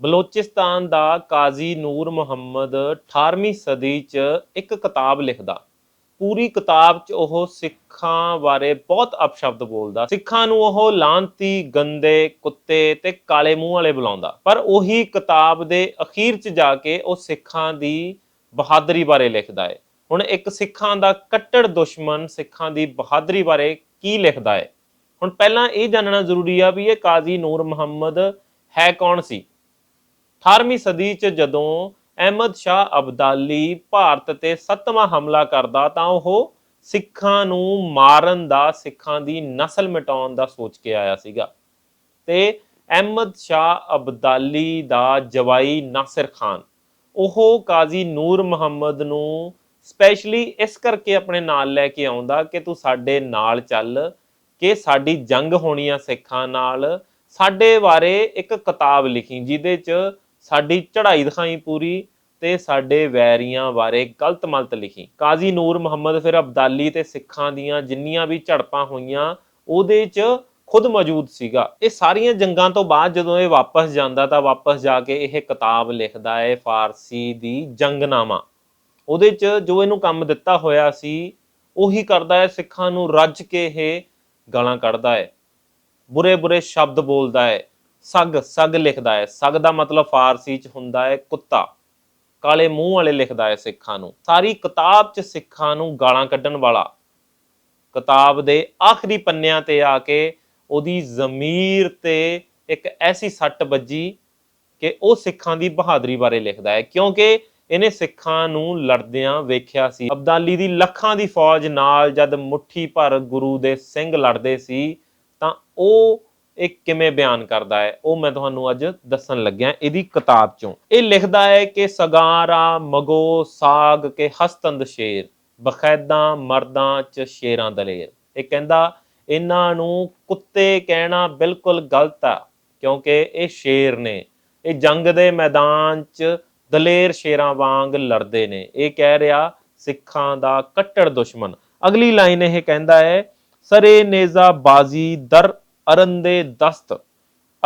ਬਲੋਚਿਸਤਾਨ ਦਾ ਕਾਜ਼ੀ ਨੂਰ ਮੁਹੰਮਦ 18ਵੀਂ ਸਦੀ 'ਚ ਇੱਕ ਕਿਤਾਬ ਲਿਖਦਾ। ਪੂਰੀ ਕਿਤਾਬ 'ਚ ਉਹ ਸਿੱਖਾਂ ਬਾਰੇ ਬਹੁਤ ਅਪਸ਼ਬਦ ਬੋਲਦਾ। ਸਿੱਖਾਂ ਨੂੰ ਉਹ ਲਾਂਤੀ, ਗੰਦੇ, ਕੁੱਤੇ ਤੇ ਕਾਲੇ ਮੂੰਹ ਵਾਲੇ ਬੁਲਾਉਂਦਾ। ਪਰ ਉਹੀ ਕਿਤਾਬ ਦੇ ਅਖੀਰ 'ਚ ਜਾ ਕੇ ਉਹ ਸਿੱਖਾਂ ਦੀ ਬਹਾਦਰੀ ਬਾਰੇ ਲਿਖਦਾ ਹੈ ਹੁਣ ਇੱਕ ਸਿੱਖਾਂ ਦਾ ਕੱਟੜ ਦੁਸ਼ਮਣ ਸਿੱਖਾਂ ਦੀ ਬਹਾਦਰੀ ਬਾਰੇ ਕੀ ਲਿਖਦਾ ਹੈ ਹੁਣ ਪਹਿਲਾਂ ਇਹ ਜਾਣਨਾ ਜ਼ਰੂਰੀ ਆ ਵੀ ਇਹ ਕਾਜ਼ੀ ਨੂਰ ਮੁਹੰਮਦ ਹੈ ਕੌਣ ਸੀ? 18ਵੀਂ ਸਦੀ 'ਚ ਜਦੋਂ ਅਹਿਮਦ ਸ਼ਾਹ ਅਬਦਾਲੀ ਭਾਰਤ ਤੇ ਸੱਤਵਾਂ ਹਮਲਾ ਕਰਦਾ ਤਾਂ ਉਹ ਸਿੱਖਾਂ ਨੂੰ ਮਾਰਨ ਦਾ, ਸਿੱਖਾਂ ਦੀ ਨਸਲ ਮਿਟਾਉਣ ਦਾ ਸੋਚ ਕੇ ਆਇਆ ਸੀਗਾ। ਤੇ ਅਹਿਮਦ ਸ਼ਾਹ ਅਬਦਾਲੀ ਦਾ ਜਵਾਈ ਨਾਸਿਰ ਖਾਨ, ਉਹ ਕਾਜ਼ੀ ਨੂਰ ਮੁਹੰਮਦ ਨੂੰ ਸਪੈਸ਼ਲੀ ਇਸ ਕਰਕੇ ਆਪਣੇ ਨਾਲ ਲੈ ਕੇ ਆਉਂਦਾ ਕਿ ਤੂੰ ਸਾਡੇ ਨਾਲ ਚੱਲ, ਕਿ ਸਾਡੀ ਜੰਗ ਹੋਣੀ ਆ ਸਿੱਖਾਂ ਨਾਲ। ਸਾਡੇ ਬਾਰੇ ਇੱਕ ਕਿਤਾਬ ਲਿਖੀ ਜਿਹਦੇ 'ਚ ਸਾਡੀ ਚੜ੍ਹਾਈ ਦਿਖਾਈ ਪੂਰੀ ਤੇ ਸਾਡੇ ਵੈਰੀਆਂ ਬਾਰੇ ਗਲਤ ਮਲਤ ਲਿਖੀ। ਕਾਜ਼ੀ ਨੂਰ ਮੁਹੰਮਦ ਫਿਰ ਅਬਦਾਲੀ ਤੇ ਸਿੱਖਾਂ ਦੀਆਂ ਜਿੰਨੀਆਂ ਵੀ ਝੜਪਾਂ ਹੋਈਆਂ, ਉਹਦੇ 'ਚ ਖੁਦ ਮੌਜੂਦ ਸੀਗਾ। ਇਹ ਸਾਰੀਆਂ ਜੰਗਾਂ ਤੋਂ ਬਾਅਦ ਜਦੋਂ ਇਹ ਵਾਪਸ ਜਾਂਦਾ ਤਾਂ ਵਾਪਸ ਜਾ ਕੇ ਇਹ ਕਿਤਾਬ ਲਿਖਦਾ ਹੈ ਫਾਰਸੀ ਦੀ ਜੰਗਨਾਮਾ। ਉਹਦੇ 'ਚ ਜੋ ਇਹਨੂੰ ਕੰਮ ਦਿੱਤਾ ਹੋਇਆ ਸੀ, ਉਹੀ ਕਰਦਾ ਹੈ, ਸਿੱਖਾਂ ਨੂੰ ਰੱਜ ਕੇ ਇਹ ਗਾਲਾਂ ਕੱਢਦਾ ਹੈ। ਬੁਰੇ ਬੁਰੇ ਸ਼ਬਦ ਬੋਲਦਾ ਹੈ। ਸਗ ਸਗ ਲਿਖਦਾ ਹੈ। ਸਗ ਦਾ ਮਤਲਬ ਫਾਰਸੀ 'ਚ ਹੁੰਦਾ ਹੈ ਕੁੱਤਾ। ਕਾਲੇ ਮੂੰਹ ਵਾਲੇ ਲਿਖਦਾ ਹੈ ਸਿੱਖਾਂ ਨੂੰ। ਸਾਰੀ ਕਿਤਾਬ 'ਚ ਸਿੱਖਾਂ ਨੂੰ ਗਾਲਾਂ ਕੱਢਣ ਵਾਲਾ। ਕਿਤਾਬ ਦੇ ਆਖਰੀ ਪੰਨਿਆਂ ਤੇ ਆ ਕੇ ਉਹਦੀ ਜ਼ਮੀਰ ਤੇ ਇੱਕ ਐਸੀ ਸੱਟ ਵੱਜੀ ਕਿ ਉਹ ਸਿੱਖਾਂ ਦੀ ਬਹਾਦਰੀ ਬਾਰੇ ਲਿਖਦਾ ਹੈ। ਕਿਉਂਕਿ ਇਹਨੇ ਸਿੱਖਾਂ ਨੂੰ ਲੜਦਿਆਂ ਵੇਖਿਆ ਸੀ। ਅਬਦਾਲੀ ਦੀ ਲੱਖਾਂ ਦੀ ਫੌਜ ਨਾਲ ਜਦ ਮੁੱਠੀ ਭਰ ਗੁਰੂ ਦੇ ਸਿੰਘ ਲੜਦੇ ਸੀ ਤਾਂ ਉਹ ਇਹ ਕਿਵੇਂ ਬਿਆਨ ਕਰਦਾ ਹੈ, ਉਹ ਮੈਂ ਤੁਹਾਨੂੰ ਅੱਜ ਦੱਸਣ ਲੱਗਿਆ ਇਹਦੀ ਕਿਤਾਬ ਚੋਂ। ਇਹ ਲਿਖਦਾ ਹੈ ਕਿ ਸਗਾਰਾ, ਮਗੋ, ਸਾਗ ਕੇ ਹਸਤੰਦ ਸ਼ੇਰ, ਬਖੈਦਾਂ, ਮਰਦਾਂ ਚ ਸ਼ੇਰਾਂ ਦਲੇਰ। ਇਹ ਕਹਿੰਦਾ, ਇਹਨਾਂ ਨੂੰ ਕੁੱਤੇ ਕਹਿਣਾ ਬਿਲਕੁਲ ਗਲਤ ਆ, ਕਿਉਂਕਿ ਇਹ ਸ਼ੇਰ ਨੇ। ਇਹ ਜੰਗ ਦੇ ਮੈਦਾਨ 'ਚ ਦਲੇਰ ਸ਼ੇਰਾਂ ਵਾਂਗ ਲੜਦੇ ਨੇ। ਇਹ ਕਹਿ ਰਿਹਾ, ਸਿੱਖਾਂ ਦਾ ਕੱਟੜ ਦੁਸ਼ਮਣ। ਅਗਲੀ ਲਾਈਨ ਇਹ ਕਹਿੰਦਾ ਹੈ, ਸਰੇ ਨੇਜ਼ਾ ਬਾਜ਼ੀ ਦਰ ਅਰਨ ਦੇ ਦਸਤ,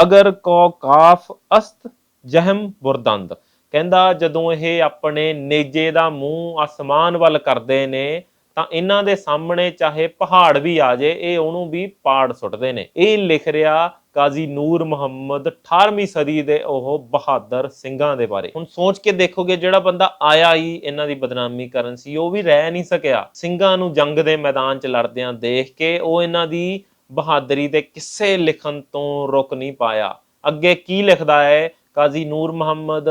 ਅਗਰ ਕੋ ਕਾਫ ਅਸਤ, ਜਹਮ ਬੁਰਦੰਦ। ਕਹਿੰਦਾ, ਜਦੋਂ ਇਹ ਆਪਣੇ ਨੇਜੇ ਦਾ ਮੂੰਹ ਅਸਮਾਨ ਵੱਲ ਕਰਦੇ ਨੇ, ਤਾਂ ਇਹਨਾਂ ਦੇ ਸਾਹਮਣੇ ਚਾਹੇ ਪਹਾੜ ਵੀ ਆ ਜੇ, ਇਹ ਉਹਨੂੰ ਵੀ ਪਾੜ ਸੁੱਟਦੇ ਨੇ। ਇਹ ਲਿਖ ਰਿਹਾ ਕਾਜ਼ੀ ਨੂਰ ਮੁਹੰਮਦ 18ਵੀਂ ਸਦੀ ਦੇ ਉਹ ਬਹਾਦਰ ਸਿੰਘਾਂ ਦੇ ਬਾਰੇ। ਹੁਣ ਸੋਚ ਕੇ ਦੇਖੋਗੇ, ਜਿਹੜਾ ਬੰਦਾ ਆਇਆ ਹੀ ਇਹਨਾਂ ਦੀ ਬਦਨਾਮੀ ਕਰਨ ਸੀ, ਉਹ ਵੀ ਰਹਿ ਨਹੀਂ ਸਕਿਆ। ਸਿੰਘਾਂ ਨੂੰ ਜੰਗ ਦੇ ਮੈਦਾਨ 'ਚ ਲੜਦਿਆਂ ਦੇਖ ਕੇ ਉਹ ਇਹਨਾਂ ਦੀ ਬਹਾਦਰੀ ਦੇ ਕਿਸੇ ਲਿਖਣ ਤੋਂ ਰੁਕ ਨਹੀਂ ਪਾਇਆ। ਅੱਗੇ ਕੀ ਲਿਖਦਾ ਹੈ? ਕਾਜ਼ੀ ਨੂਰ ਮੁਹੰਮਦ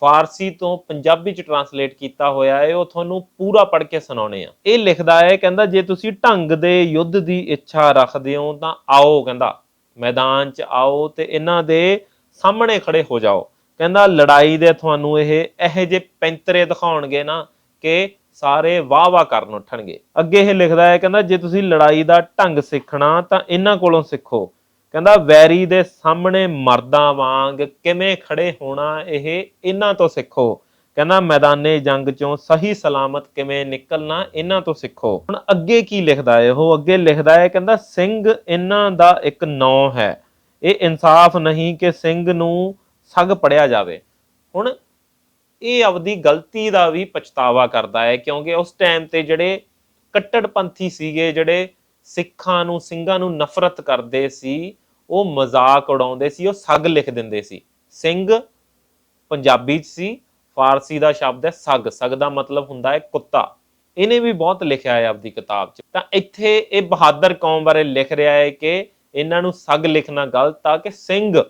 ਫਾਰਸੀ ਤੋਂ ਪੰਜਾਬੀ ਚ ਟਰਾਂਸਲੇਟ ਕੀਤਾ ਹੋਇਆ ਹੈ। ਉਹ ਤੁਹਾਨੂੰ ਪੂਰਾ ਪੜ੍ਹ ਕੇ ਸੁਣਾਉਣੇ ਆ। ਇਹ ਲਿਖਦਾ ਹੈ, ਕਹਿੰਦਾ, ਜੇ ਤੁਸੀਂ ਢੰਗ ਦੇ ਯੁੱਧ ਦੀ ਇੱਛਾ ਰੱਖਦੇ ਹੋ ਤਾਂ ਆਓ, ਕਹਿੰਦਾ, ਮੈਦਾਨ 'ਚ ਆਓ ਤੇ ਇਹਨਾਂ ਦੇ ਸਾਹਮਣੇ ਖੜੇ ਹੋ ਜਾਓ। ਕਹਿੰਦਾ, ਲੜਾਈ ਦੇ ਤੁਹਾਨੂੰ ਇਹ ਇਹੋ ਜਿਹੇ ਪੈਂਤਰੇ ਦਿਖਾਉਣਗੇ ਨਾ ਕਿ ਸਾਰੇ ਵਾਹ ਵਾਹ ਕਰਨ ਉੱਠਣਗੇ। ਅੱਗੇ ਇਹ ਲਿਖਦਾ ਹੈ, ਕਹਿੰਦਾ, ਜੇ ਤੁਸੀਂ ਲੜਾਈ ਦਾ ਢੰਗ ਸਿੱਖਣਾ, ਤਾਂ ਇਹਨਾਂ ਕੋਲੋਂ ਸਿੱਖੋ। ਕਹਿੰਦਾ, ਵੈਰੀ ਦੇ ਸਾਹਮਣੇ ਮਰਦਾਂ ਵਾਂਗ ਕਿਵੇਂ ਖੜੇ ਹੋਣਾ, ਇਹ ਇਹਨਾਂ ਤੋਂ ਸਿੱਖੋ। ਕਹਿੰਦਾ, ਮੈਦਾਨੇ ਜੰਗ ਚੋਂ ਸਹੀ ਸਲਾਮਤ ਕਿਵੇਂ ਨਿਕਲਣਾ, ਇਹਨਾਂ ਤੋਂ ਸਿੱਖੋ। ਹੁਣ ਅੱਗੇ ਕੀ ਲਿਖਦਾ ਹੈ ਉਹ? ਅੱਗੇ ਲਿਖਦਾ ਹੈ, ਕਹਿੰਦਾ, ਸਿੰਘ ਇਹਨਾਂ ਦਾ ਇੱਕ ਨਾਂ ਹੈ। ਇਹ ਇਨਸਾਫ ਨਹੀਂ ਕਿ ਸਿੰਘ ਨੂੰ ਸਗ ਪੜਿਆ ਜਾਵੇ। ਹੁਣ ਇਹ ਆਪਦੀ ਗਲਤੀ ਦਾ ਵੀ ਪਛਤਾਵਾ ਕਰਦਾ ਹੈ, ਕਿਉਂਕਿ ਉਸ ਟਾਈਮ ਤੇ ਜਿਹੜੇ ਕੱਟੜਪੰਥੀ ਸੀਗੇ, ਜਿਹੜੇ ਸਿੱਖਾਂ ਨੂੰ, ਸਿੰਘਾਂ ਨੂੰ ਨਫ਼ਰਤ ਕਰਦੇ ਸੀ, ਉਹ ਮਜ਼ਾਕ ਉਡਾਉਂਦੇ ਸੀ, ਉਹ ਸੱਗ ਲਿਖ ਦਿੰਦੇ ਸੀ। ਸਿੰਘ ਪੰਜਾਬੀ ਚ ਸੀ, ਫਾਰਸੀ ਦਾ ਸ਼ਬਦ ਹੈ ਸੱਗ। ਸੱਗ ਦਾ ਮਤਲਬ ਹੁੰਦਾ ਹੈ ਕੁੱਤਾ। ਇਹਨੇ ਵੀ ਬਹੁਤ ਲਿਖਿਆ ਹੈ ਆਪਦੀ ਕਿਤਾਬ 'ਚ। ਤਾਂ ਇੱਥੇ ਇਹ ਬਹਾਦਰ ਕੌਮ ਬਾਰੇ ਲਿਖ ਰਿਹਾ ਹੈ ਕਿ ਇਹਨਾਂ ਨੂੰ ਸੱਗ ਲਿਖਣਾ ਗਲਤ ਆ ਕਿ ਸਿੰਘ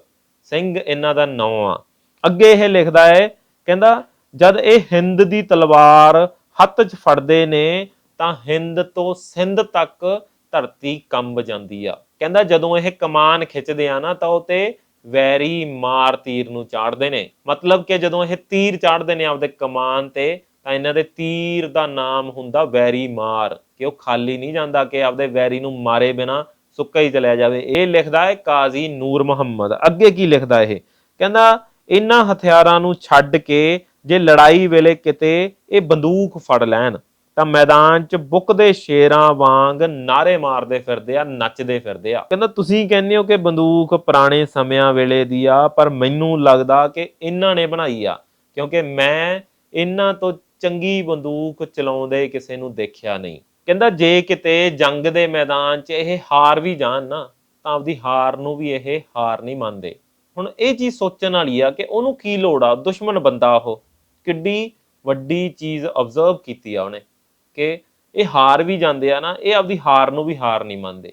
ਸਿੰਘ ਇਹਨਾਂ ਦਾ ਨਾਂ ਆ। ਅੱਗੇ ਇਹ ਲਿਖਦਾ ਹੈ ਕਹਿੰਦਾ, ਜਦ ਇਹ ਹਿੰਦ ਦੀ ਤਲਵਾਰ ਹੱਥ 'ਚ ਫੜਦੇ ਨੇ, ਤਾਂ ਹਿੰਦ ਤੋਂ ਸਿੰਧ ਤੱਕ ਧਰਤੀ ਕੰਬ ਜਾਂਦੀ ਆ। ਕਹਿੰਦਾ, ਜਦੋਂ ਇਹ ਕਮਾਨ ਖਿੱਚਦੇ ਆ ਨਾ, ਤਾਂ ਉਹ ਤੇ ਵੈਰੀ ਮਾਰ ਤੀਰ ਨੂੰ ਚਾੜਦੇ ਨੇ। ਮਤਲਬ ਕਿ ਜਦੋਂ ਇਹ ਤੀਰ ਚਾੜਦੇ ਨੇ ਆਪਦੇ ਕਮਾਨ ਤੇ, ਤਾਂ ਇਹਨਾਂ ਦੇ ਤੀਰ ਦਾ ਨਾਮ ਹੁੰਦਾ ਵੈਰੀ ਮਾਰ। ਕਿ ਉਹ ਖਾਲੀ ਨਹੀਂ ਜਾਂਦਾ ਕਿ ਆਪਦੇ ਵੈਰੀ ਨੂੰ ਮਾਰੇ ਬਿਨਾ ਸੁੱਕਾ ਹੀ ਚਲਿਆ ਜਾਵੇ। ਇਹ ਲਿਖਦਾ ਹੈ ਕਾਜ਼ੀ ਨੂਰ ਮੁਹੰਮਦ। ਅੱਗੇ ਕੀ ਲਿਖਦਾ ਇਹ? ਕਹਿੰਦਾ ਇਹਨਾਂ ਹਥਿਆਰਾਂ ਨੂੰ ਛੱਡ ਕੇ ਜੇ ਲੜਾਈ ਵੇਲੇ ਕਿਤੇ ਇਹ ਬੰਦੂਕ ਫੜ ਲੈਣ, ਤਾਂ ਮੈਦਾਨ 'ਚ ਬੁੱਕਦੇ ਸ਼ੇਰਾਂ ਵਾਂਗ ਨਾਰੇ ਮਾਰਦੇ ਫਿਰਦੇ ਆ, ਨੱਚਦੇ ਫਿਰਦੇ ਆ। ਕਹਿੰਦਾ, ਤੁਸੀਂ ਕਹਿੰਦੇ ਹੋ ਕਿ ਬੰਦੂਕ ਪੁਰਾਣੇ ਸਮਿਆਂ ਵੇਲੇ ਦੀ ਆ, ਪਰ ਮੈਨੂੰ ਲੱਗਦਾ ਕਿ ਇਹਨਾਂ ਨੇ ਬਣਾਈ ਆ, ਕਿਉਂਕਿ ਮੈਂ ਇਹਨਾਂ ਤੋਂ ਚੰਗੀ ਬੰਦੂਕ ਚਲਾਉਂਦੇ ਕਿਸੇ ਨੂੰ ਦੇਖਿਆ ਨਹੀਂ। ਕਹਿੰਦਾ, ਜੇ ਕਿਤੇ ਜੰਗ ਦੇ ਮੈਦਾਨ 'ਚ ਇਹ ਹਾਰ ਵੀ ਜਾਣ ਨਾ, ਤਾਂ ਆਪਦੀ ਹਾਰ ਨੂੰ ਵੀ ਇਹ ਹਾਰ ਨਹੀਂ ਮੰਨਦੇ। ਹੁਣ ਇਹ ਚੀਜ਼ ਸੋਚਣ ਵਾਲੀ ਆ ਕਿ ਉਹਨੂੰ ਕੀ ਲੋੜ ਆ? ਦੁਸ਼ਮਣ ਬੰਦਾ ਉਹ। ਕਿੱਡੀ ਵੱਡੀ ਚੀਜ਼ ਆਬਜ਼ਰਵ ਕੀਤੀ ਆ ਉਹਨੇ ਕਿ ਇਹ ਹਾਰ ਵੀ ਜਾਂਦੇ ਆ ਨਾ, ਇਹ ਆਪਦੀ ਹਾਰ ਨੂੰ ਵੀ ਹਾਰ ਨਹੀਂ ਮੰਨਦੇ।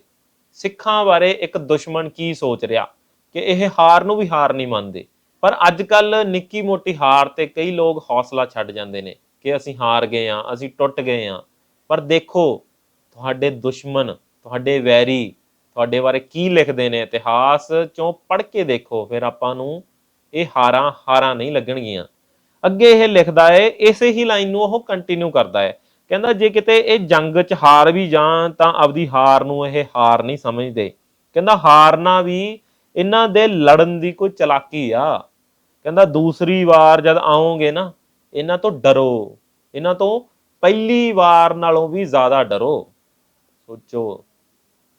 ਸਿੱਖਾਂ ਬਾਰੇ ਇੱਕ ਦੁਸ਼ਮਣ ਕੀ ਸੋਚ ਰਿਹਾ? ਕਿ ਇਹ ਹਾਰ ਨੂੰ ਵੀ ਹਾਰ ਨਹੀਂ ਮੰਨਦੇ। ਪਰ ਅੱਜ ਕੱਲ ਨਿੱਕੀ ਮੋਟੀ ਹਾਰ ਤੇ ਕਈ ਲੋਕ ਹੌਸਲਾ ਛੱਡ ਜਾਂਦੇ ਨੇ ਕਿ ਅਸੀਂ ਹਾਰ ਗਏ ਆ, ਅਸੀਂ ਟੁੱਟ ਗਏ ਆ। ਪਰ ਦੇਖੋ, ਤੁਹਾਡੇ ਦੁਸ਼ਮਣ, ਤੁਹਾਡੇ ਵੈਰੀ ਤੁਹਾਡੇ ਬਾਰੇ ਕੀ ਲਿਖਦੇ ਨੇ, ਇਤਿਹਾਸ ਚੋਂ ਪੜ੍ਹ ਕੇ ਦੇਖੋ, ਫਿਰ ਆਪਾਂ ਨੂੰ ਇਹ ਹਾਰਾਂ ਹਾਰਾਂ ਨਹੀਂ ਲੱਗਣਗੀਆਂ। ਅੱਗੇ ਇਹ ਲਿਖਦਾ ਹੈ ਇਸੇ ਹੀ ਲਾਈਨ ਨੂੰ ਉਹ ਕੰਟੀਨਿਊ ਕਰਦਾ ਹੈ ਕਹਿੰਦਾ ਜੇ ਕਿਤੇ ਇਹ ਜੰਗ 'ਚ ਹਾਰ ਵੀ ਜਾਣ ਤਾਂ ਆਪਦੀ ਹਾਰ ਨੂੰ ਇਹ ਹਾਰ ਨਹੀਂ ਸਮਝਦੇ। ਕਹਿੰਦਾ ਹਾਰਨਾ ਵੀ ਇਹਨਾਂ ਦੇ ਲੜਨ ਦੀ ਕੋਈ ਚਲਾਕੀ ਆ। ਕਹਿੰਦਾ ਦੂਸਰੀ ਵਾਰ ਜਦ ਆਓਗੇ ਨਾ, ਇਹਨਾਂ ਤੋਂ ਡਰੋ। ਇਹਨਾਂ ਤੋਂ ਪਹਿਲੀ ਵਾਰ ਨਾਲੋਂ ਵੀ ਜ਼ਿਆਦਾ ਡਰੋ। ਸੋਚੋ।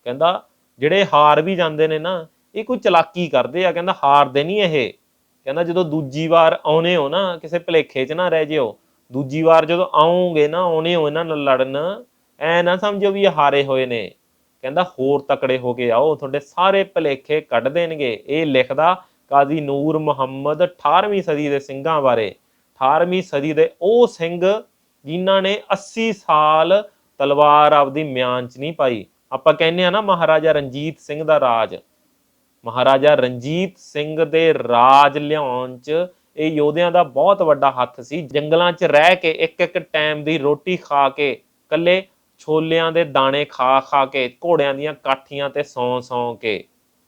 ਕਹਿੰਦਾ ਜਿਹੜੇ ਹਾਰ ਵੀ ਜਾਂਦੇ ਨੇ ਨਾ, ਇਹ ਕੋਈ ਚਲਾਕੀ ਕਰਦੇ ਆ, ਕਹਿੰਦਾ ਹਾਰਦੇ ਨਹੀਂ ਇਹ। ਕਹਿੰਦਾ ਜਦੋਂ ਦੂਜੀ ਵਾਰ ਆਉਨੇ ਹੋ ਨਾ, ਕਿਸੇ ਭਲੇਖੇ 'ਚ ਨਾ ਰਹਿ ਜਿਓ। ਦੂਜੀ ਵਾਰ ਜਦੋਂ ਆਉਂਗੇ ਨਾ, ਆਉਨੇ ਹੋ ਇਹਨਾਂ ਨਾਲ ਲੜਨ, ਐ ਨਾ ਸਮਝੋ ਵੀ ਇਹ ਹਾਰੇ ਹੋਏ ਨੇ। ਕਹਿੰਦਾ ਹੋਰ ਤਕੜੇ ਹੋ ਕੇ ਆਓ, ਤੁਹਾਡੇ ਸਾਰੇ ਭਲੇਖੇ ਕੱਢ ਦੇਣਗੇ। ਇਹ ਲਿਖਦਾ ਕਾਜ਼ੀ ਨੂਰ ਮੁਹੰਮਦ 18ਵੀਂ ਸਦੀ ਦੇ ਸਿੰਘਾਂ ਬਾਰੇ। 18ਵੀਂ ਸਦੀ ਦੇ ਉਹ ਸਿੰਘ ਜਿਨ੍ਹਾਂ ਨੇ 80 ਸਾਲ ਤਲਵਾਰ ਆਪਦੀ ਮਿਆਨ 'ਚ ਨਹੀਂ ਪਾਈ। ਆਪਾਂ ਕਹਿੰਦੇ ਆ ਨਾ ਮਹਾਰਾਜਾ ਰਣਜੀਤ ਸਿੰਘ ਦਾ ਰਾਜ। ਮਹਾਰਾਜਾ ਰਣਜੀਤ ਸਿੰਘ ਦੇ ਰਾਜ ਲਿਆਉਣ 'ਚ ਇਹ ਯੋਧਿਆਂ ਦਾ ਬਹੁਤ ਵੱਡਾ ਹੱਥ ਸੀ। ਜੰਗਲਾਂ 'ਚ ਰਹਿ ਕੇ ਇੱਕ ਇੱਕ ਟਾਈਮ ਦੀ ਰੋਟੀ ਖਾ ਕੇ ਕੱਲੇ ਛੋਲਿਆਂ ਦੇ ਦਾਣੇ ਖਾ ਖਾ ਕੇ, ਘੋੜਿਆਂ ਦੀਆਂ ਕਾਠੀਆਂ ਤੇ ਸੌਂ ਸੌਂ ਕੇ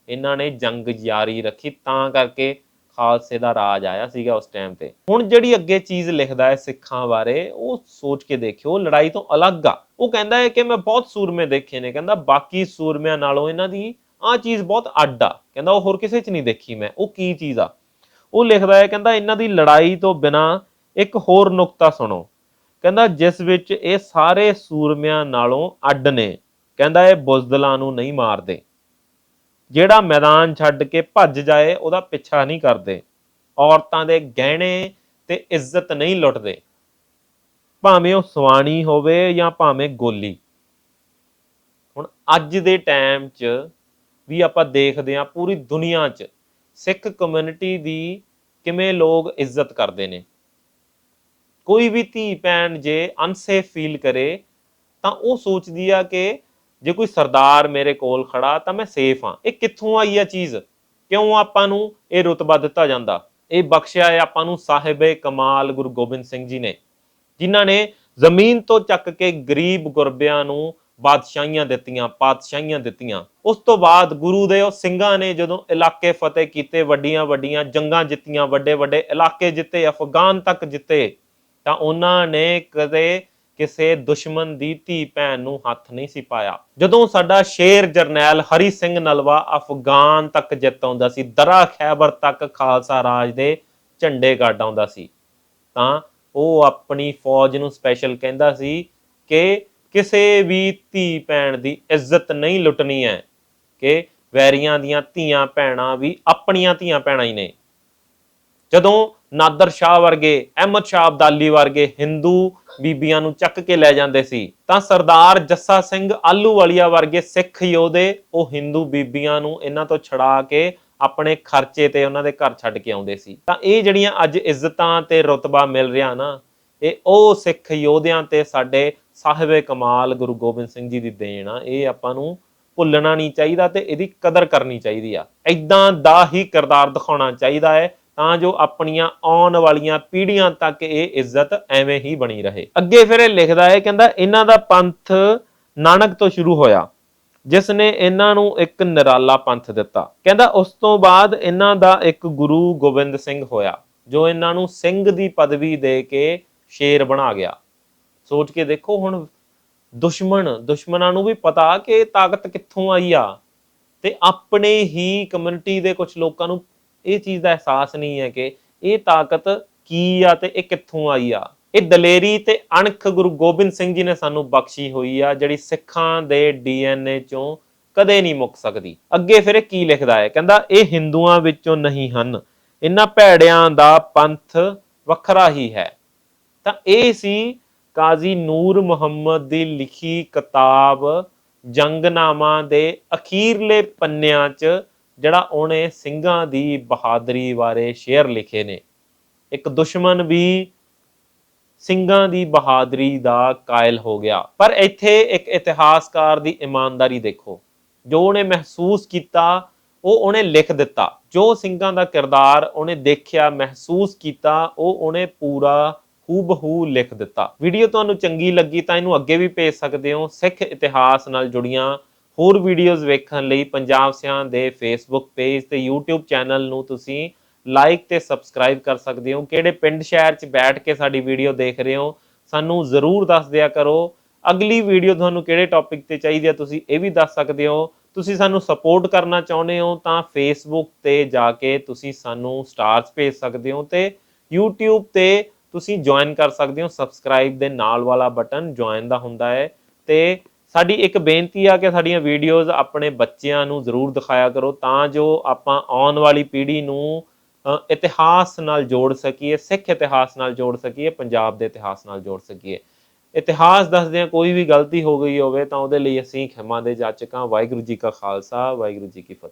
ਇਹਨਾਂ ਨੇ ਜੰਗ ਜਾਰੀ ਰੱਖੀ। ਤਾਂ ਕਰਕੇ ਖਾਲਸੇ ਦਾ ਰਾਜ ਆਇਆ ਸੀਗਾ ਉਸ ਟਾਈਮ ਤੇ। ਹੁਣ ਜਿਹੜੀ ਅੱਗੇ ਚੀਜ਼ ਲਿਖਦਾ ਹੈ ਸਿੱਖਾਂ ਬਾਰੇ, ਉਹ ਸੋਚ ਕੇ ਦੇਖਿਓ ਲੜਾਈ ਤੋਂ ਅਲੱਗ ਆ। ਉਹ ਕਹਿੰਦਾ ਹੈ ਕਿ ਮੈਂ ਬਹੁਤ ਸੂਰਮੇ ਦੇਖੇ ਨੇ। ਕਹਿੰਦਾ ਬਾਕੀ ਸੂਰਮਿਆਂ ਨਾਲੋਂ ਇਹਨਾਂ ਦੀ ਆਹ ਚੀਜ਼ ਬਹੁਤ ਅੱਡ ਆ। ਕਹਿੰਦਾ ਉਹ ਹੋਰ ਕਿਸੇ 'ਚ ਨਹੀਂ ਦੇਖੀ ਮੈਂ। ਉਹ ਕੀ ਚੀਜ਼ ਆ? ਉਹ ਲਿਖਦਾ ਹੈ, ਕਹਿੰਦਾ ਇਹਨਾਂ ਦੀ ਲੜਾਈ ਤੋਂ ਬਿਨਾ ਇੱਕ ਹੋਰ ਨੁਕਤਾ ਸੁਣੋ। ਕਹਿੰਦਾ ਜਿਸ ਵਿੱਚ ਇਹ ਸਾਰੇ ਸੂਰਮਿਆਂ ਨਾਲੋਂ ਅੱਡ ਨੇ। ਕਹਿੰਦਾ ਇਹ ਬੁਜ਼ਦਲਾਂ ਨੂੰ ਨਹੀਂ ਮਾਰਦੇ। ਜਿਹੜਾ ਮੈਦਾਨ ਛੱਡ ਕੇ ਭੱਜ ਜਾਏ, ਉਹਦਾ ਪਿੱਛਾ ਨਹੀਂ ਕਰਦੇ। ਔਰਤਾਂ ਦੇ ਗਹਿਣੇ ਤੇ ਇੱਜ਼ਤ ਨਹੀਂ ਲੁੱਟਦੇ। ਭਾਵੇਂ ਉਹ ਸਵਾਣੀ ਹੋਵੇ ਜਾਂ ਭਾਵੇਂ ਗੋਲੀ। ਹੁਣ ਅੱਜ ਦੇ ਟਾਈਮ 'ਚ ਵੀ ਆਪਾਂ ਦੇਖਦੇ ਹਾਂ ਪੂਰੀ ਦੁਨੀਆ 'ਚ ਸਿੱਖ ਕਮਿਊਨਿਟੀ ਦੀ ਕਿਵੇਂ ਲੋਕ ਇੱਜ਼ਤ ਕਰਦੇ ਨੇ। ਕੋਈ ਵੀ ਧੀ ਭੈਣ ਜੇ ਅਨਸੇਫ ਫੀਲ ਕਰੇ, ਤਾਂ ਉਹ ਸੋਚਦੀ ਆ ਕਿ ਜੇ ਕੋਈ ਸਰਦਾਰ ਮੇਰੇ ਕੋਲ ਖੜਾ, ਤਾਂ ਮੈਂ ਸੇਫ ਹਾਂ। ਇਹ ਕਿੱਥੋਂ ਆਈ ਆ ਚੀਜ਼? ਕਿਉਂ ਆਪਾਂ ਨੂੰ ਇਹ ਰੁਤਬਾ ਦਿੱਤਾ ਜਾਂਦਾ? ਇਹ ਬਖਸ਼ਿਆ ਹੈ ਆਪਾਂ ਨੂੰ ਸਾਹਿਬੇ ਕਮਾਲ ਗੁਰੂ ਗੋਬਿੰਦ ਸਿੰਘ ਜੀ ਨੇ, ਜਿਨ੍ਹਾਂ ਨੇ ਜ਼ਮੀਨ ਤੋਂ ਚੱਕ ਕੇ ਗਰੀਬ ਗੁਰਬਿਆਂ ਨੂੰ ਬਾਦਸ਼ਾਹੀਆਂ ਦਿੱਤੀਆਂ, ਪਾਤਸ਼ਾਹੀਆਂ ਦਿੱਤੀਆਂ। ਉਸ ਤੋਂ ਬਾਅਦ ਗੁਰੂ ਦੇ ਉਹ ਸਿੰਘਾਂ ਨੇ ਜਦੋਂ ਇਲਾਕੇ ਫਤਿਹ ਕੀਤੇ, ਵੱਡੀਆਂ ਵੱਡੀਆਂ ਜੰਗਾਂ ਜਿੱਤੀਆਂ, ਵੱਡੇ ਵੱਡੇ ਇਲਾਕੇ ਜਿੱਤੇ, ਅਫਗਾਨ ਤੱਕ ਜਿੱਤੇ, ਤਾਂ ਉਹਨਾਂ ਨੇ ਕਦੇ ਕਿਸੇ ਦੁਸ਼ਮਣ ਦੀ ਧੀ ਭੈਣ ਨੂੰ ਹੱਥ ਨਹੀਂ ਸੀ ਪਾਇਆ। ਜਦੋਂ ਸਾਡਾ ਸ਼ੇਰ ਜਰਨੈਲ ਹਰੀ ਸਿੰਘ ਨਲਵਾ ਅਫਗਾਨ ਤੱਕ ਜਿੱਤ ਆਉਂਦਾ ਸੀ, ਦਰਾ ਖੈਬਰ ਤੱਕ ਖਾਲਸਾ ਰਾਜ ਦੇ ਝੰਡੇ ਗੱਡ ਆਉਂਦਾ ਸੀ, ਤਾਂ ਉਹ ਆਪਣੀ ਫੌਜ ਨੂੰ ਸਪੈਸ਼ਲ ਕਹਿੰਦਾ ਸੀ ਕਿ ਕਿਸੇ ਵੀ ਧੀ ਭੈਣ ਦੀ ਇੱਜ਼ਤ ਨਹੀਂ ਲੁੱਟਣੀ ਹੈ, ਕਿ ਵੈਰੀਆਂ ਦੀਆਂ ਧੀਆਂ ਭੈਣਾਂ ਵੀ ਆਪਣੀਆਂ ਧੀਆਂ ਭੈਣਾਂ ਹੀ ਨੇ। ਜਦੋਂ ਨਾਦਰ ਸ਼ਾਹ ਵਰਗੇ, ਅਹਿਮਦ ਸ਼ਾਹ ਅਬਦਾਲੀ ਵਰਗੇ ਹਿੰਦੂ ਬੀਬੀਆਂ ਨੂੰ ਚੱਕ ਕੇ ਲੈ ਜਾਂਦੇ ਸੀ। ਤਾਂ ਸਰਦਾਰ ਜੱਸਾ ਸਿੰਘ ਆਲੂਵਾਲੀਆ ਵਰਗੇ ਸਿੱਖ ਯੋਧੇ ਉਹ ਹਿੰਦੂ ਬੀਬੀਆਂ ਨੂੰ ਇਹਨਾਂ ਤੋਂ ਛੜਾ ਕੇ ਆਪਣੇ ਖਰਚੇ ਤੇ ਉਹਨਾਂ ਦੇ ਘਰ ਛੱਡ ਕੇ ਆਉਂਦੇ ਸੀ। ਤਾਂ ਇਹ ਜਿਹੜੀਆਂ ਅੱਜ ਇੱਜ਼ਤਾਂ ਤੇ ਰਤਬਾ ਮਿਲ ਰਿਹਾ ਨਾ, ਇਹ ਉਹ ਸਿੱਖ ਯੋਧਿਆਂ ਤੇ ਸਾਡੇ ਸਾਹਿਬੇ ਕਮਾਲ ਗੁਰੂ ਗੋਬਿੰਦ ਸਿੰਘ ਜੀ ਦੀ ਦੇਣ ਆ। ਇਹ ਆਪਾਂ ਨੂੰ ਭੁੱਲਣਾ ਨਹੀਂ ਚਾਹੀਦਾ ਤੇ ਇਹਦੀ ਕਦਰ ਕਰਨੀ ਚਾਹੀਦੀ ਆ। ਐਦਾਂ ਦਾ ਹੀ ਕਿਰਦਾਰ ਦਿਖਾਉਣਾ ਚਾਹੀਦਾ ਹੈ। ਤਾਂ ਜੋ ਆਪਣੀਆਂ ਆਉਣ ਵਾਲੀਆਂ ਪੀੜ੍ਹੀਆਂ ਤੱਕ ਇਹ ਇੱਜ਼ਤ ਐਵੇਂ ਹੀ ਬਣੀ ਰਹੇ। ਅੱਗੇ ਫਿਰ ਇਹ ਲਿਖਦਾ ਹੈ, ਕਹਿੰਦਾ, ਇਹਨਾਂ ਦਾ ਪੰਥ ਨਾਨਕ ਤੋਂ ਸ਼ੁਰੂ ਹੋਇਆ, ਜਿਸ ਨੇ ਇਹਨਾਂ ਨੂੰ ਇੱਕ ਨਿਰਾਲਾ ਪੰਥ ਦਿੱਤਾ। ਕਹਿੰਦਾ, ਉਸ ਤੋਂ ਬਾਅਦ ਇਹਨਾਂ ਦਾ ਇੱਕ ਗੁਰੂ ਗੋਬਿੰਦ ਸਿੰਘ ਹੋਇਆ, ਜੋ ਇਹਨਾਂ ਨੂੰ ਸਿੰਘ ਦੀ ਪਦਵੀ ਦੇ ਕੇ ਸ਼ੇਰ ਬਣਾ ਗਿਆ। ਸੋਚ ਕੇ ਦੇਖੋ ਹੁਣ, ਦੁਸ਼ਮਣ, ਦੁਸ਼ਮਣਾਂ ਨੂੰ ਵੀ ਪਤਾ ਕਿ ਇਹ ਤਾਕਤ ਕਿੱਥੋਂ ਆਈ ਆ। ਤੇ ਆਪਣੇ ਹੀ ਕਮਿਊਨਿਟੀ ਦੇ ਕੁਝ ਲੋਕਾਂ ਨੂੰ ਇਹ ਚੀਜ਼ ਦਾ ਅਹਿਸਾਸ ਨਹੀਂ ਹੈ ਕਿ ਇਹ ਤਾਕਤ ਕੀ ਆ ਤੇ ਇਹ ਕਿੱਥੋਂ ਆਈ ਆ? ਇਹ ਦਲੇਰੀ ਤੇ ਅਣਖ ਗੁਰੂ ਗੋਬਿੰਦ ਸਿੰਘ ਜੀ ਨੇ ਸਾਨੂੰ ਬਖਸ਼ੀ ਹੋਈ ਆ, ਜਿਹੜੀ ਸਿੱਖਾਂ ਦੇ ਡੀਐਨਏ ਚੋਂ ਕਦੇ ਨਹੀਂ ਮੁੱਕ ਸਕਦੀ। ਅੱਗੇ ਫਿਰ ਕੀ ਲਿਖਦਾ ਹੈ? ਕਹਿੰਦਾ, ਇਹ ਹਿੰਦੂਆਂ ਵਿੱਚੋਂ ਨਹੀਂ ਹਨ। ਇਹਨਾਂ ਭੈੜਿਆਂ ਦਾ ਪੰਥ ਵੱਖਰਾ ਹੀ ਹੈ। ਤਾਂ ਇਹ ਸੀ ਕਾਜ਼ੀ ਨੂਰ ਮੁਹੰਮਦ ਦੀ ਲਿਖੀ ਕਿਤਾਬ ਜੰਗਨਾਮਾ ਦੇ ਅਖੀਰਲੇ ਪੰਨਿਆਂ 'ਚ ਜਿਹੜਾ ਉਹਨੇ ਸਿੰਘਾਂ ਦੀ ਬਹਾਦਰੀ ਬਾਰੇ ਸ਼ੇਅਰ ਲਿਖੇ ਨੇ। ਇੱਕ ਦੁਸ਼ਮਣ ਵੀ ਸਿੰਘਾਂ ਦੀ ਬਹਾਦਰੀ ਦਾ ਕਾਇਲ ਹੋ ਗਿਆ। ਪਰ ਇੱਥੇ ਇੱਕ ਇਤਿਹਾਸਕਾਰ ਦੀ ਇਮਾਨਦਾਰੀ ਦੇਖੋ। ਜੋ ਉਹਨੇ ਮਹਿਸੂਸ ਕੀਤਾ, ਉਹ ਉਹਨੇ ਲਿਖ ਦਿੱਤਾ। ਜੋ ਸਿੰਘਾਂ ਦਾ ਕਿਰਦਾਰ ਉਹਨੇ ਦੇਖਿਆ, ਮਹਿਸੂਸ ਕੀਤਾ, ਉਹ ਉਹਨੇ ਪੂਰਾ ਹੂਬਹੂ ਲਿਖ ਦਿੱਤਾ। ਵੀਡੀਓ ਤੁਹਾਨੂੰ ਚੰਗੀ ਲੱਗੀ ਤਾਂ ਇਹਨੂੰ ਅੱਗੇ ਵੀ ਭੇਜ ਸਕਦੇ ਹੋ। ਸਿੱਖ ਇਤਿਹਾਸ ਨਾਲ ਜੁੜੀਆਂ ਹੋਰ ਵੀਡੀਓਜ਼ ਵੇਖਣ ਲਈ ਪੰਜਾਬ ਸਿਆਂ ਦੇ ਫੇਸਬੁੱਕ ਪੇਜ ਤੇ YouTube ਚੈਨਲ ਨੂੰ ਤੁਸੀਂ ਲਾਈਕ ਤੇ ਸਬਸਕ੍ਰਾਈਬ ਕਰ ਸਕਦੇ ਹੋ। ਕਿਹੜੇ ਪਿੰਡ ਸ਼ਹਿਰ 'ਚ ਬੈਠ ਕੇ ਸਾਡੀ ਵੀਡੀਓ ਦੇਖ ਰਹੇ ਹੋ, ਸਾਨੂੰ ਜ਼ਰੂਰ ਦੱਸ ਦਿਆ ਕਰੋ। ਅਗਲੀ ਵੀਡੀਓ ਤੁਹਾਨੂੰ ਕਿਹੜੇ ਟੌਪਿਕ ਤੇ ਚਾਹੀਦੀ ਹੈ ਤੁਸੀਂ ਇਹ ਵੀ ਦੱਸ ਸਕਦੇ ਹੋ। ਤੁਸੀਂ ਸਾਨੂੰ ਸਪੋਰਟ ਕਰਨਾ ਚਾਹੁੰਦੇ ਹੋ ਤਾਂ ਫੇਸਬੁੱਕ ਤੇ ਜਾ ਕੇ ਤੁਸੀਂ ਸਾਨੂੰ ਸਟਾਰਸ ਭੇਜ ਸਕਦੇ ਹੋ ਤੇ YouTube ਤੇ ਤੁਸੀਂ ਜੁਆਇਨ ਕਰ ਸਕਦੇ ਹੋ। ਸਬਸਕ੍ਰਾਈਬ ਦੇ ਨਾਲ ਵਾਲਾ ਬਟਨ ਜੁਆਇਨ ਦਾ ਹੁੰਦਾ ਹੈ ਤੇ ਸਾਡੀ ਇੱਕ ਬੇਨਤੀ ਆ ਕਿ ਸਾਡੀਆਂ ਵੀਡੀਓਜ਼ ਆਪਣੇ ਬੱਚਿਆਂ ਨੂੰ ਜ਼ਰੂਰ ਦਿਖਾਇਆ ਕਰੋ ਤਾਂ ਜੋ ਆਪਾਂ ਆਉਣ ਵਾਲੀ ਪੀੜ੍ਹੀ ਨੂੰ ਇਤਿਹਾਸ ਨਾਲ ਜੋੜ ਸਕੀਏ, ਸਿੱਖ ਇਤਿਹਾਸ ਨਾਲ ਜੋੜ ਸਕੀਏ, ਪੰਜਾਬ ਦੇ ਇਤਿਹਾਸ ਨਾਲ ਜੋੜ ਸਕੀਏ। ਇਤਿਹਾਸ ਦੱਸਦਿਆਂ ਕੋਈ ਵੀ ਗਲਤੀ ਹੋ ਗਈ ਹੋਵੇ ਤਾਂ ਉਹਦੇ ਲਈ ਅਸੀਂ ਖਿਮਾ ਦੇ ਜਾਚਕਾਂ, ਵਾਹਿਗੁਰੂ ਜੀ ਕਾ ਖਾਲਸਾ, ਵਾਹਿਗੁਰੂ ਜੀ ਕੀ ਫਤਿਹ।